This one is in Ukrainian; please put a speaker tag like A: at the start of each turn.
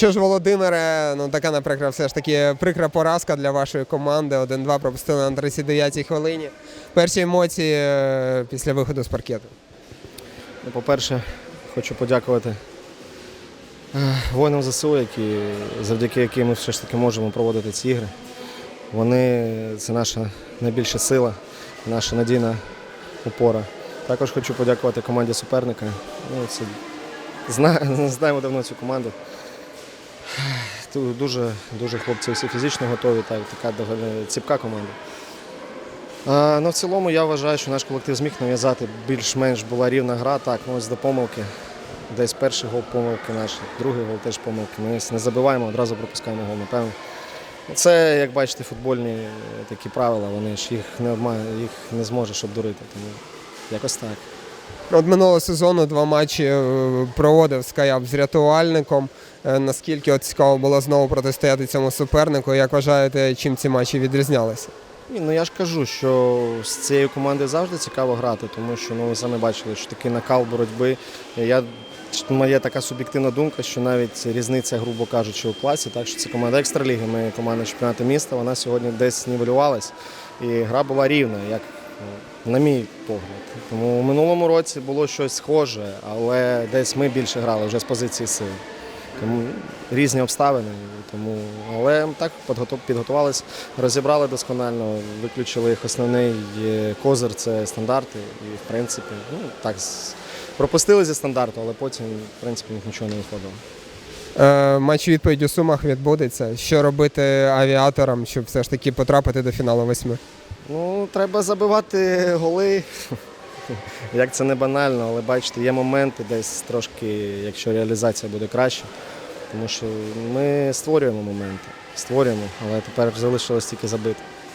A: Що ж, Володимире, ну така, наприклад, все ж таки прикра поразка для вашої команди. 1-2 пропустили на 39-й хвилині. Перші емоції е, після виходу з паркету.
B: Ну, По-перше, хочу подякувати е, воїнам ЗСУ, які, завдяки яким ми все ж таки можемо проводити ці ігри. Вони це наша найбільша сила, наша надійна опора. Також хочу подякувати команді суперника. Ну, це, знаємо давно цю команду. Дуже, дуже хлопці всі фізично готові, так, така ціпка команда. А, ну, в цілому я вважаю, що наш колектив зміг нав'язати більш-менш була рівна гра. Так, ну ось до помилки. Десь перший гол помилки наші, другий гол теж помилки. Ми не забиваємо, одразу пропускаємо гол, напевно. Це, як бачите, футбольні е, такі правила, вони ж їх не обман... їх не зможеш обдурити. Тому якось так.
A: От минулого сезону два матчі е, проводив Скаяп з рятувальником. Е, Наскільки от цікаво було знову протистояти цьому супернику? Як вважаєте, чим ці матчі відрізнялися?
B: Ні, ну я ж кажу, що з цією командою завжди цікаво грати, тому що ну, ви самі бачили, що такий накал боротьби. Я, моя така суб'єктивна думка, що навіть різниця, грубо кажучи, у класі, так що це команда екстраліги, ми команда чемпіонату міста, вона сьогодні десь нівелювалась. І гра була рівна, як на мій погляд. Тому у минулому році було щось схоже, але десь ми більше грали вже з позиції сили. Тому різні обставини. Тому, але так підготувалися, розібрали досконально, виключили їх основний е, козир це стандарти. І в принципі, ну так пропустили зі стандарту, але потім, в принципі, нічого не виходило.
A: Е, Матч відповідь у Сумах відбудеться. Що робити авіаторам, щоб все ж таки потрапити до фіналу восьми?
B: Ну, треба забивати голи. Як це не банально, але бачите, є моменти десь трошки, якщо реалізація буде краще. Тому що ми створюємо моменти, створюємо, але тепер залишилось тільки забити.